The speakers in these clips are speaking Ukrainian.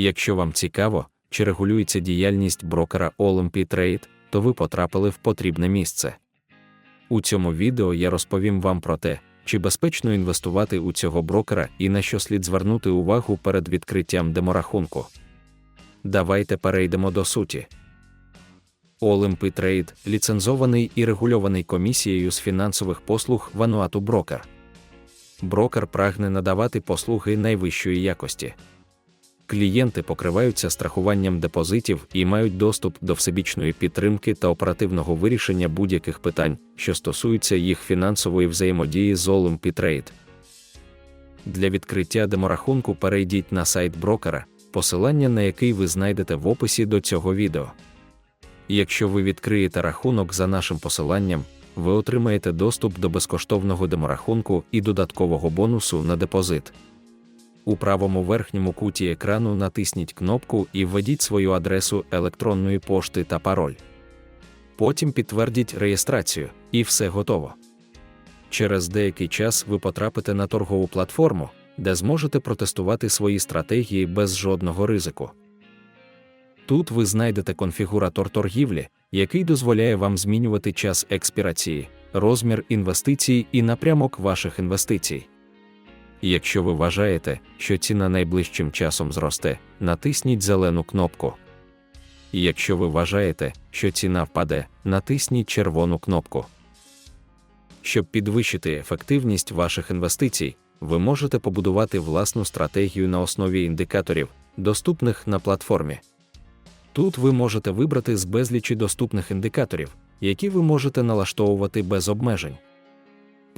Якщо вам цікаво, чи регулюється діяльність брокера Olympi Trade, то ви потрапили в потрібне місце. У цьому відео я розповім вам про те, чи безпечно інвестувати у цього брокера і на що слід звернути увагу перед відкриттям деморахунку. Давайте перейдемо до суті. Olympi Trade – ліцензований і регульований комісією з фінансових послуг Вануату брокер. Брокер прагне надавати послуги найвищої якості. Клієнти покриваються страхуванням депозитів і мають доступ до всебічної підтримки та оперативного вирішення будь-яких питань, що стосуються їх фінансової взаємодії з Olympi Trade. Для відкриття деморахунку перейдіть на сайт брокера, посилання на який ви знайдете в описі до цього відео. Якщо ви відкриєте рахунок за нашим посиланням, ви отримаєте доступ до безкоштовного деморахунку і додаткового бонусу на депозит. У правому верхньому куті екрану натисніть кнопку і введіть свою адресу електронної пошти та пароль. Потім підтвердіть реєстрацію, і все готово. Через деякий час ви потрапите на торгову платформу, де зможете протестувати свої стратегії без жодного ризику. Тут ви знайдете конфігуратор торгівлі, який дозволяє вам змінювати час експірації, розмір інвестицій і напрямок ваших інвестицій. Якщо ви вважаєте, що ціна найближчим часом зросте, натисніть зелену кнопку. Якщо ви вважаєте, що ціна впаде, натисніть червону кнопку. Щоб підвищити ефективність ваших інвестицій, ви можете побудувати власну стратегію на основі індикаторів, доступних на платформі. Тут ви можете вибрати з безлічі доступних індикаторів, які ви можете налаштовувати без обмежень.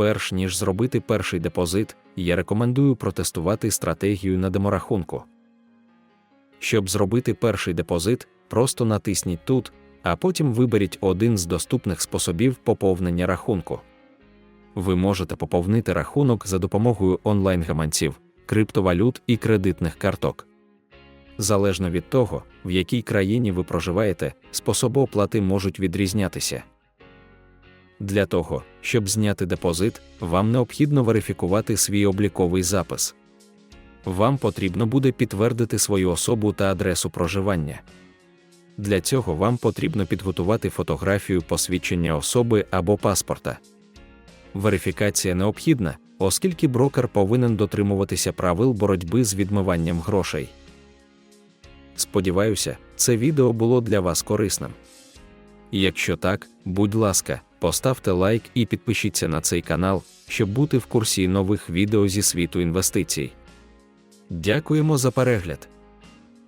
Перш ніж зробити перший депозит, я рекомендую протестувати стратегію на деморахунку. Щоб зробити перший депозит, просто натисніть тут, а потім виберіть один з доступних способів поповнення рахунку. Ви можете поповнити рахунок за допомогою онлайн-гаманців, криптовалют і кредитних карток. Залежно від того, в якій країні ви проживаєте, способи оплати можуть відрізнятися. Для того, щоб зняти депозит, вам необхідно верифікувати свій обліковий запис. Вам потрібно буде підтвердити свою особу та адресу проживання. Для цього вам потрібно підготувати фотографію посвідчення особи або паспорта. Верифікація необхідна, оскільки брокер повинен дотримуватися правил боротьби з відмиванням грошей. Сподіваюся, це відео було для вас корисним. Якщо так, будь ласка, поставте лайк і підпишіться на цей канал, щоб бути в курсі нових відео зі світу інвестицій. Дякуємо за перегляд!